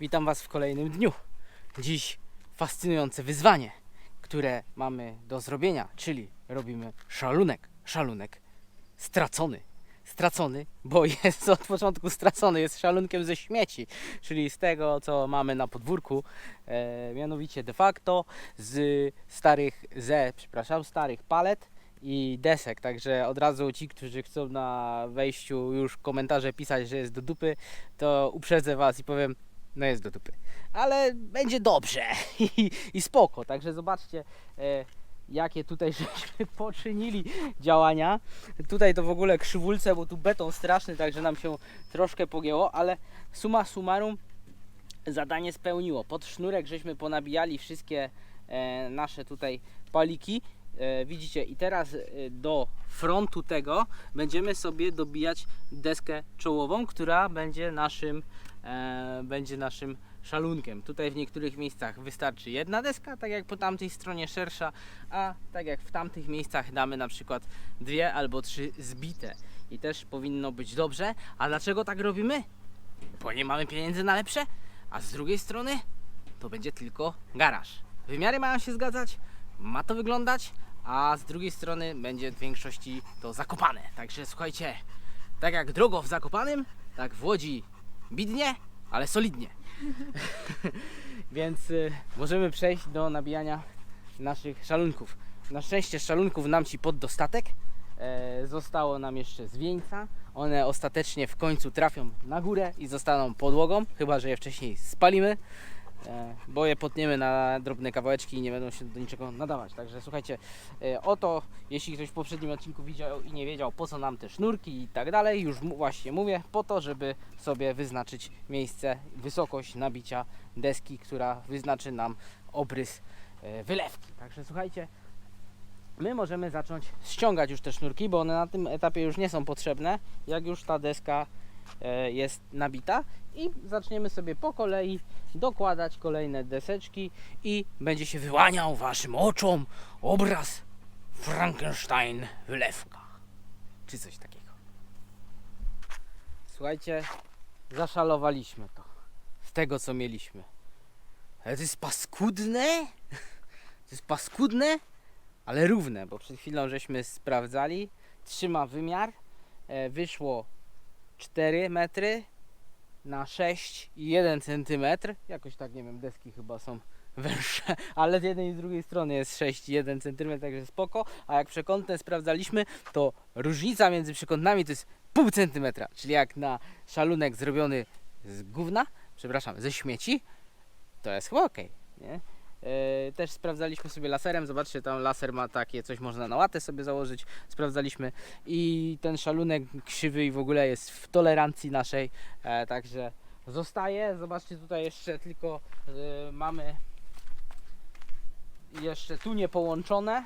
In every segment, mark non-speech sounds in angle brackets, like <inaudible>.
Witam Was w kolejnym dniu. Dziś fascynujące wyzwanie, które mamy do zrobienia, czyli robimy szalunek. Szalunek stracony. Stracony, bo <laughs> jest od początku stracony, jest szalunkiem ze śmieci, czyli z tego, co mamy na podwórku, e, mianowicie de facto z starych, ze, przepraszam, starych palet i desek, także od razu ci, którzy chcą na wejściu już komentarze pisać, że jest do dupy, to uprzedzę Was i powiem, no jest do dupy. Ale będzie dobrze <laughs> i, i spoko. Także zobaczcie, e, jakie tutaj <laughs> żeśmy poczynili działania. Tutaj to w ogóle krzywulce, bo tu beton straszny, także nam się troszkę pogięło, ale summa summarum zadanie spełniło. Pod sznurek żeśmy ponabijali wszystkie e, nasze tutaj paliki. E, widzicie, i teraz e, do frontu tego będziemy sobie dobijać deskę czołową, która będzie naszym, e, będzie naszym szalunkiem. Tutaj w niektórych miejscach wystarczy jedna deska, tak jak po tamtej stronie szersza, a tak jak w tamtych miejscach damy na przykład dwie albo trzy zbite. I też powinno być dobrze. A dlaczego tak robimy? Bo nie mamy pieniędzy na lepsze, a z drugiej strony to będzie tylko garaż. Wymiary mają się zgadzać, ma to wyglądać, a z drugiej strony będzie w większości to zakopane. Także słuchajcie, tak jak drogo w Zakopanym, tak w Łodzi bidnie, ale solidnie. <laughs> Więc y, możemy przejść do nabijania naszych szalunków. Na szczęście szalunków nam ci pod dostatek. E, zostało nam jeszcze z wieńca. One ostatecznie w końcu trafią na górę i zostaną podłogą, chyba że je wcześniej spalimy. E, bo je potniemy na drobne kawałeczki i nie będą się do niczego nadawać. Także słuchajcie, e, oto, jeśli ktoś w poprzednim odcinku widział i nie wiedział po co nam te sznurki i tak dalej, już właśnie mówię, po to, żeby sobie wyznaczyć miejsce, wysokość nabicia deski, która wyznaczy nam obrys e, wylewki. Także słuchajcie, my możemy zacząć ściągać już te sznurki, bo one na tym etapie już nie są potrzebne, jak już ta deska jest nabita i zaczniemy sobie po kolei dokładać kolejne deseczki i będzie się wyłaniał waszym oczom obraz Frankenstein wylewka czy coś takiego. Słuchajcie, zaszalowaliśmy to z tego co mieliśmy. Ale to jest paskudne? <laughs> To jest paskudne, ale równe, bo przed chwilą żeśmy sprawdzali. Trzyma wymiar. E, wyszło 4 metry na 6 i 1 centymetr. Jakoś tak, nie wiem, deski chyba są <laughs> węższe, ale z jednej i z drugiej strony jest 6 i 1 centymetr, także spoko. A jak przekątne sprawdzaliśmy, to różnica między przekątnami to jest pół centymetra, czyli jak na szalunek zrobiony z gówna, przepraszam, ze śmieci, to jest chyba nie? E, też sprawdzaliśmy sobie laserem, zobaczcie, tam laser ma takie coś, można na łatę sobie założyć, sprawdzaliśmy. I ten szalunek krzywy i w ogóle jest w tolerancji naszej, e, także zostaje, zobaczcie tutaj jeszcze tylko e, mamy jeszcze tu nie połączone,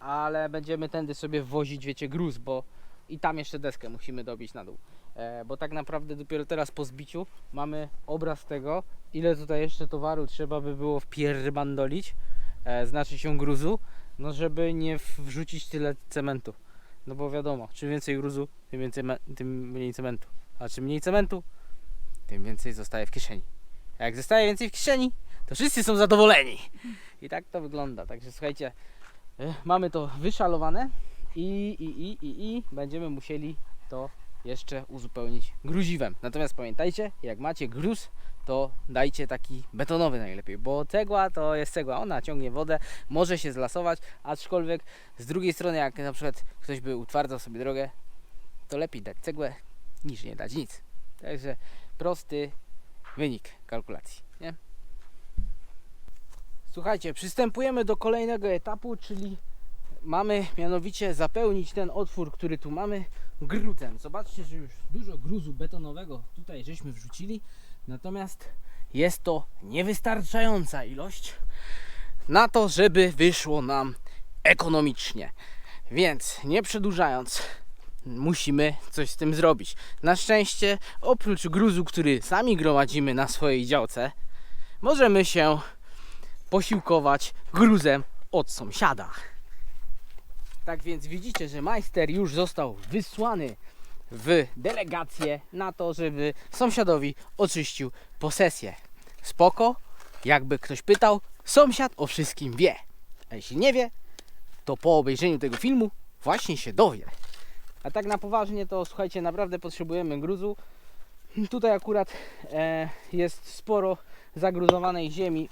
ale będziemy tędy sobie wwozić, wiecie, gruz, bo i tam jeszcze deskę musimy dobić na dół. E, bo tak naprawdę dopiero teraz po zbiciu mamy obraz tego, ile tutaj jeszcze towaru trzeba by było wpierdolić, e, znaczy się gruzu, no żeby nie wrzucić tyle cementu. No bo wiadomo, czym więcej gruzu, tym, więcej tym mniej cementu. A czym mniej cementu, tym więcej zostaje w kieszeni. A jak zostaje więcej w kieszeni, to wszyscy są zadowoleni. I tak to wygląda. Także słuchajcie, e, mamy to wyszalowane i, i, i, i, i będziemy musieli to jeszcze uzupełnić gruziwem. Natomiast pamiętajcie, jak macie gruz, to dajcie taki betonowy najlepiej, bo cegła to jest cegła, ona ciągnie wodę, może się zlasować, aczkolwiek z drugiej strony, jak na przykład ktoś by utwardzał sobie drogę, to lepiej dać cegłę niż nie dać nic. Także prosty wynik kalkulacji, nie? Słuchajcie, przystępujemy do kolejnego etapu, czyli mamy mianowicie zapełnić ten otwór, który tu mamy gruzem. Zobaczcie, że już dużo gruzu betonowego tutaj żeśmy wrzucili, natomiast jest to niewystarczająca ilość na to, żeby wyszło nam ekonomicznie. Więc nie przedłużając, musimy coś z tym zrobić. Na szczęście, oprócz gruzu, który sami gromadzimy na swojej działce, możemy się posiłkować gruzem od sąsiada. Tak więc widzicie, że majster już został wysłany w delegację na to, żeby sąsiadowi oczyścił posesję. Spoko, jakby ktoś pytał, sąsiad o wszystkim wie. A jeśli nie wie, to po obejrzeniu tego filmu właśnie się dowie. A tak na poważnie to słuchajcie, naprawdę potrzebujemy gruzu. Tutaj akurat e, jest sporo zagruzowanej ziemi,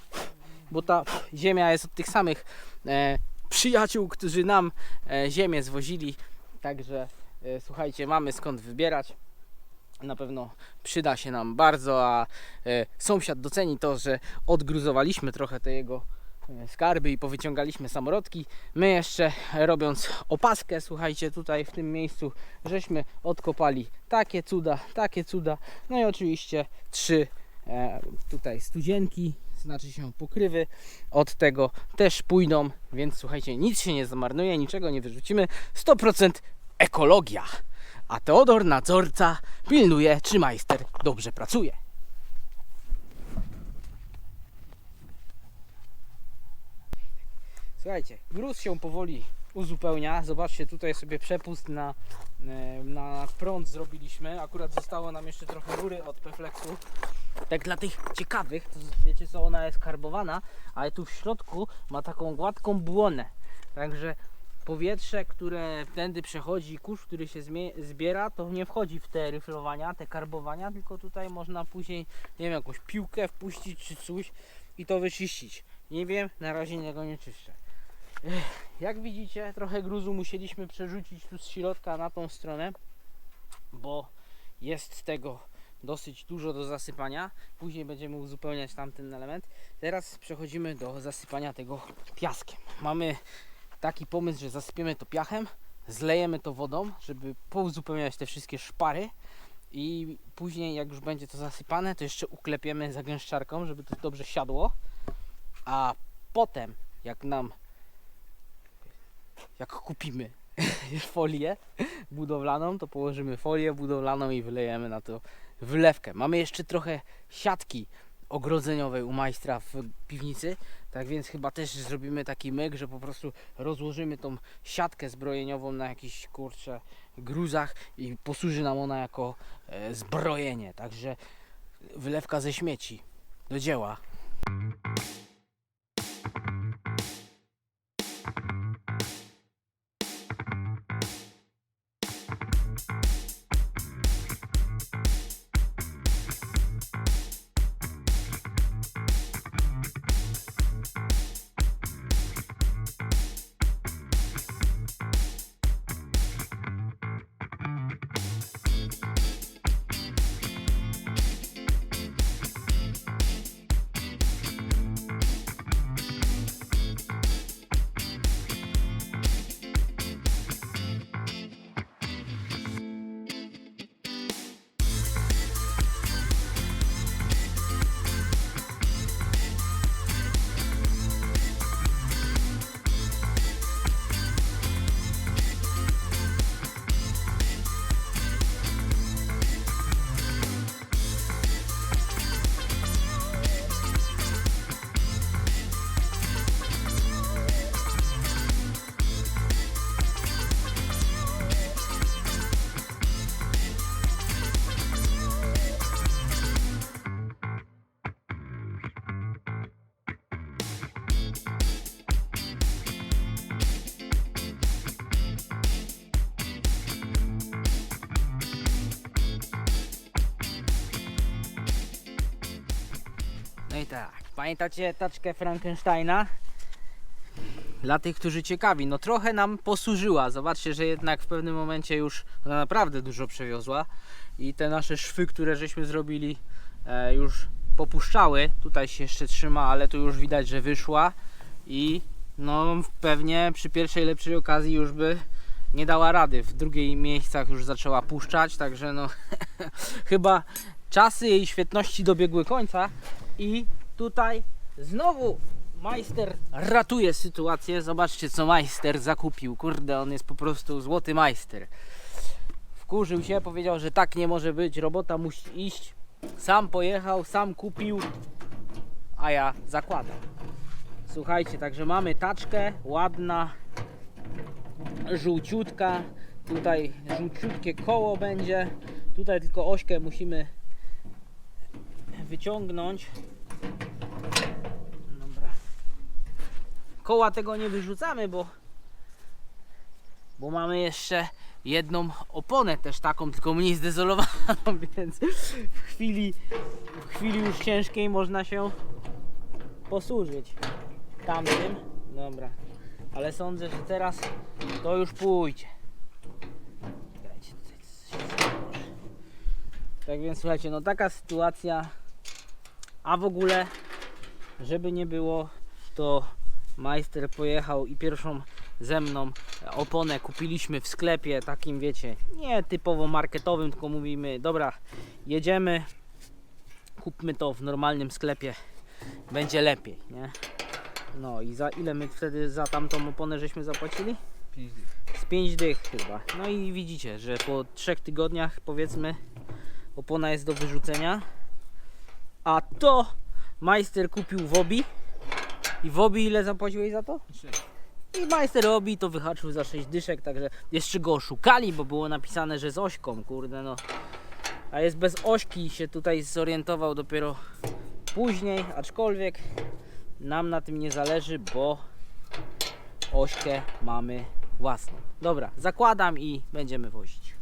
bo ta ziemia jest od tych samych e, przyjaciół, którzy nam e, ziemię zwozili. Także e, słuchajcie, mamy skąd wybierać. Na pewno przyda się nam bardzo, a e, sąsiad doceni to, że odgruzowaliśmy trochę te jego skarby i powyciągaliśmy samorodki. My jeszcze robiąc opaskę, słuchajcie, tutaj w tym miejscu żeśmy odkopali takie cuda, takie cuda. No i oczywiście trzy e, tutaj studzienki, znaczy się pokrywy od tego też pójdą, więc słuchajcie, nic się nie zamarnuje, niczego nie wyrzucimy. 100% ekologia. A Teodor, nadzorca, pilnuje, czy majster dobrze pracuje. Słuchajcie, gruz się powoli uzupełnia. Zobaczcie, tutaj sobie przepust na, e, na prąd zrobiliśmy. Akurat zostało nam jeszcze trochę rury od Peflexu. Tak dla tych ciekawych, to wiecie co, ona jest karbowana, ale tu w środku ma taką gładką błonę. Także powietrze, które tędy przechodzi, kurz, który się zbiera, to nie wchodzi w te ryflowania, te karbowania, tylko tutaj można później, nie wiem, jakąś piłkę wpuścić czy coś i to wyczyścić. Nie wiem, na razie tego nie czyszczę. Jak widzicie, trochę gruzu musieliśmy przerzucić tu z środka na tą stronę, bo jest tego dosyć dużo do zasypania. Później będziemy uzupełniać tamten element. Teraz przechodzimy do zasypania tego piaskiem. Mamy taki pomysł, że zasypiemy to piachem, zlejemy to wodą, żeby pouzupełniać te wszystkie szpary i później jak już będzie to zasypane, to jeszcze uklepiemy zagęszczarką, żeby to dobrze siadło. A potem, jak nam jak kupimy <laughs> folię budowlaną, to położymy folię budowlaną i wylejemy na to wylewkę. Mamy jeszcze trochę siatki ogrodzeniowej u majstra w piwnicy, tak więc chyba też zrobimy taki myk, że po prostu rozłożymy tą siatkę zbrojeniową na jakichś kurcze gruzach i posłuży nam ona jako e, zbrojenie. Także wylewka ze śmieci. Do dzieła. I tak, pamiętacie taczkę Frankensteina? Dla tych, którzy ciekawi, no trochę nam posłużyła. Zobaczcie, że jednak w pewnym momencie już ona naprawdę dużo przewiozła i te nasze szwy, które żeśmy zrobili, e, już popuszczały. Tutaj się jeszcze trzyma, ale tu już widać, że wyszła i no pewnie przy pierwszej lepszej okazji już by nie dała rady. W drugiej miejscach już zaczęła puszczać, także no <laughs> chyba czasy jej świetności dobiegły końca i tutaj znowu majster ratuje sytuację. Zobaczcie co majster zakupił. Kurde, on jest po prostu złoty majster. Wkurzył się, powiedział, że tak nie może być, robota musi iść. Sam pojechał, sam kupił, a ja zakładam. Słuchajcie, także mamy taczkę, ładna, żółciutka. Tutaj żółciutkie koło będzie. Tutaj tylko ośkę musimy wyciągnąć. Dobra. Koła tego nie wyrzucamy, bo bo mamy jeszcze jedną oponę też taką, tylko mniej zdezolowaną, <laughs> więc w chwili, w chwili już ciężkiej można się posłużyć tamtym. Dobra, ale sądzę, że teraz to już pójdzie. Tak więc słuchajcie, no taka sytuacja, a w ogóle, żeby nie było, to majster pojechał i pierwszą ze mną oponę kupiliśmy w sklepie takim wiecie, nie typowo marketowym, tylko mówimy, dobra, jedziemy, kupmy to w normalnym sklepie, będzie lepiej, nie? No i za ile my wtedy za tamtą oponę żeśmy zapłacili? Z 5 dych chyba. No i widzicie, że po 3 tygodniach powiedzmy opona jest do wyrzucenia. A to majster kupił w Obi. I w Obi ile zapłaciłeś za to? I majster Obi to wyhaczył za 6 dyszek, także jeszcze go oszukali, bo było napisane, że z ośką, kurde no. A jest bez ośki, się tutaj zorientował dopiero później, aczkolwiek nam na tym nie zależy, bo ośkę mamy własną. Dobra, zakładam i będziemy wozić.